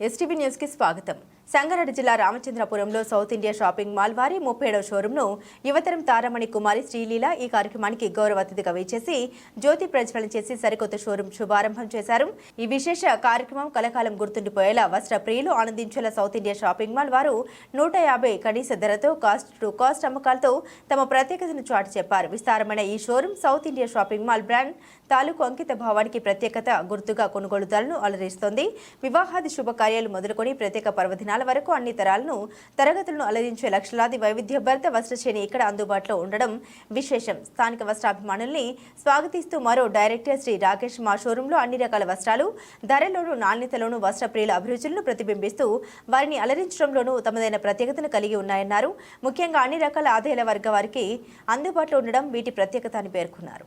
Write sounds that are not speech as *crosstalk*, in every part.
STV news కి స్వాగతం సంగారెడ్డి జిల్లా రామచంద్రపురంలో సౌత్ ఇండియా షాపింగ్ మాల్ వారి ముప్పై షోరూంను యువతరం తారమణి కుమారి శ్రీలీల ఈ కార్యక్రమానికి గౌరవ అతిథిగా వేచేసి జ్యోతి ప్రజ్వలన చేసి సరికొత్త షోరూం శుభారంభం చేశారు. ఈ విశేష కార్యక్రమం కలకాలం గుర్తుండిపోయేలా వస్త్ర ప్రియులు ఆనందించేలా సౌత్ ఇండియా షాపింగ్ మాల్ వారు నూట యాభై కనీస ధరతో కాస్ట్ టు కాస్ట్ అమ్మకాలతో తమ ప్రత్యేకతను చాటి చెప్పారు. విస్తారమైన ఈ showroom South India shopping mall brand తాలూకు అంకిత భావానికి ప్రత్యేకత గుర్తుగా కొనుగోలుదారులను అలరిస్తోంది. వివాహాది శుభకార్యాలు మొదలుకొని ప్రత్యేక పర్వదినాలు వరకు అన్ని తరాలను తరగతులను అలరించే లక్షలాది వైవిధ్యభరిత వస్త్రశ్రేణి ఇక్కడ అందుబాటులో ఉండడం విశేషం. స్థానిక వస్త్రాభిమానుల్ని స్వాగతిస్తూ మరో డైరెక్టర్ శ్రీ రాకేష్ మా షోరూంలో అన్ని రకాల వస్త్రాలు ధరలోను నాణ్యతలోను వస్త్ర ప్రియుల అభిరుచులను ప్రతిబింబిస్తూ వారిని అలరించడంలోనూ తమదైన ప్రత్యేకతను కలిగి ఉన్నాయన్నారు. ముఖ్యంగా అన్ని రకాల ఆదాయాల వర్గ వారికి అందుబాటులో ఉండడం వీటి ప్రత్యేకత అని పేర్కొన్నారు.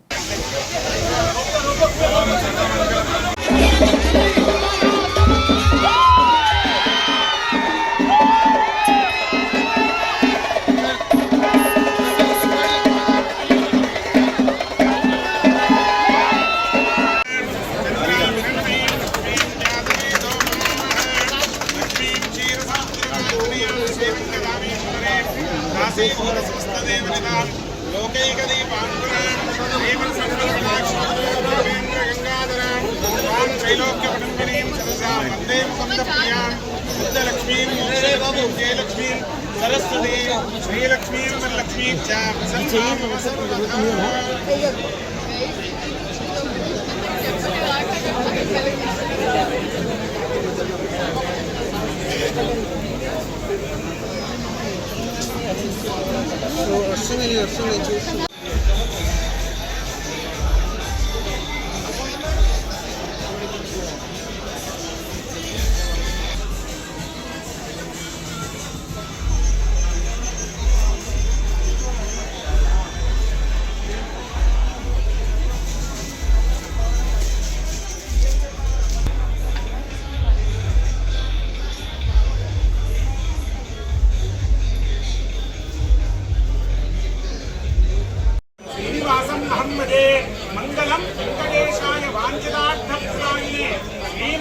श्रीलक्ष्मीं लक्ष्मीं च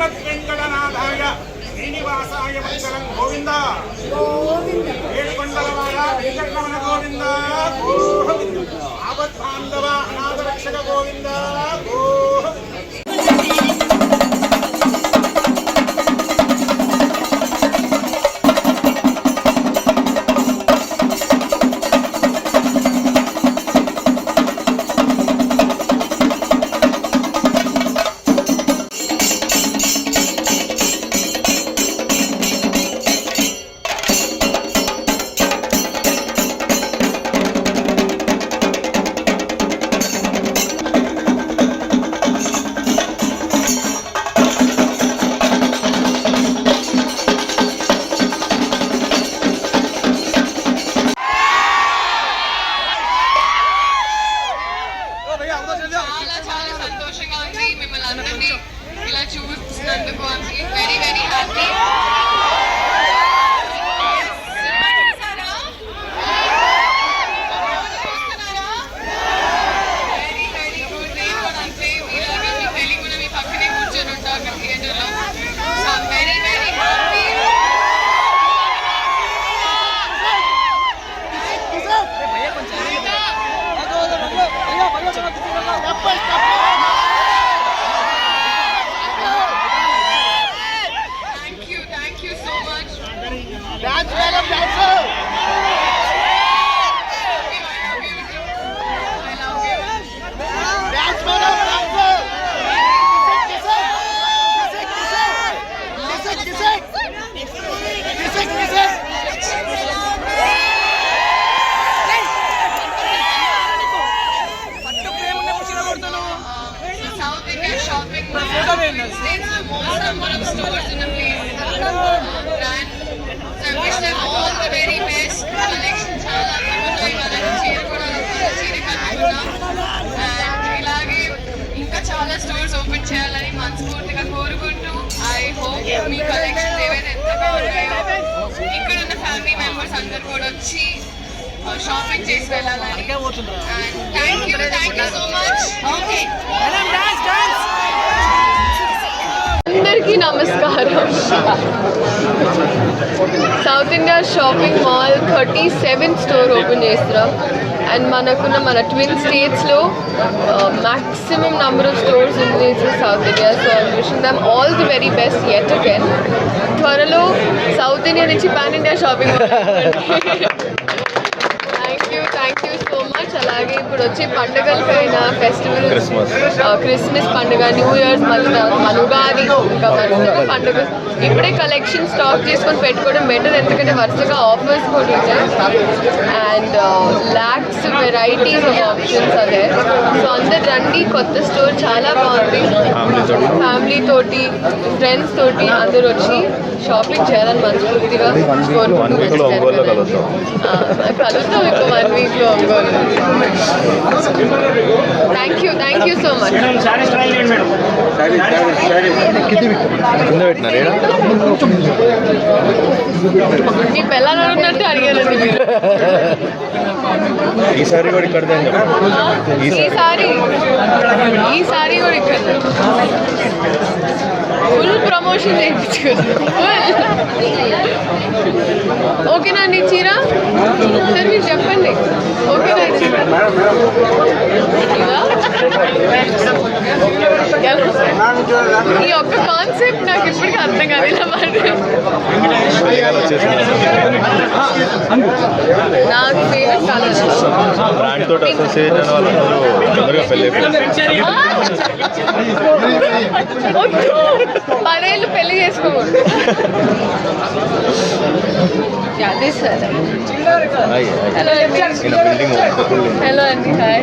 శ్రీమద్ వెంకటనాథాయ శ్రీనివాసాయ మంగళం గోవింద. ఏడుకొండలవాడ వెంకటరమణ గోవింద. గోవింద ఆపద్బాంధవ అనాథ రక్షక Govinda. Dance madam dance them all the very చాలా అద్భుతమైన వాళ్ళకి చీర కూడా నచ్చిన చీర కట్టుకున్నాం. ఇలాగే ఇంకా చాలా స్టోర్స్ ఓపెన్ చేయాలని మనస్ఫూర్తిగా కోరుకుంటూ ఐ హోప్ మీ కలెక్షన్స్ ఏవైతే ఎంత బాగున్నాయో ఇక్కడ ఉన్న ఫ్యామిలీ మెంబర్స్ అందరు కూడా వచ్చి షాపింగ్ చేసి వెళ్ళాలని. Thank you thank you so much okay అందరికీ నమస్కారం. South India shopping mall thirty seven store open చేస్తున్నాం. అండ్ మనకున్న మన ట్విన్ స్టేట్స్లో మ్యాక్సిమం నెంబర్ ఆఫ్ స్టోర్స్ ఉంది South India. So I wishing them all the very best at again త్వరలో South India నుంచి pan India shopping అలాగే ఇప్పుడు వచ్చే పండుగలకైనా ఫెస్టివల్ క్రిస్మస్. క్రిస్మస్ పండుగ న్యూ ఇయర్స్ మళ్ళీ తర్వాత మన ఉగాది ఇంకా వరుసగా పండుగ ఇప్పుడే కలెక్షన్ స్టాక్ చేసుకొని పెట్టుకోవడం బెటర్ ఎందుకంటే వరుసగా ఆఫర్స్ కూడా ఉంటాయి and lakhs varieties of options అదే సో అందరు రండి కొత్త స్టోర్ చాలా బాగుంది. ఫ్యామిలీ తోటి? ఫ్రెండ్స్ తోటి అందరూ వచ్చి షాపింగ్ చేయాలని మనస్ఫూర్తిగా కలుద్దాం. కలుద్దాం ఇంకో వన్ వీక్లో Ongole thank you thank you so much కింద పెట్టినారు ఏడా? మీ పిల్లలు అడుగున్నట్టు అడిగారండి మీరు. ఈసారి కూడా ఇక్కడ ఈసారి. ఈసారి కూడా ఇక్కడ. ఫుల్ ప్రమోషన్ ఓకేనా అండి చీర? సార్ మీరు చెప్పండి. ఓకేనా చీర? ఈ ఒక్క కాన్సెప్ట్ నాకు ఇప్పటికీ అర్థం కాదు ఇలా నాకు ఫేవరెట్ కలర్ బ్రాండ్ తోటి అసోసియేట్ అయిన వాళ్ళందరూ తొందరగా పెళ్ళి అయిపోయింది *laughs* పదేళ్ళు పెళ్లి చేసుకోకూడదు అదే సార్ హలో అండి బిల్డింగ్ హలో అండి హాయ్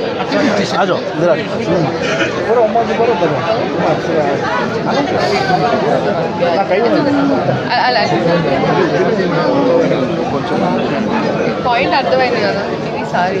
आ जाओ इधर आ जाओ అలా పాయింట్ అర్థమైంది కదా ఇది సారీ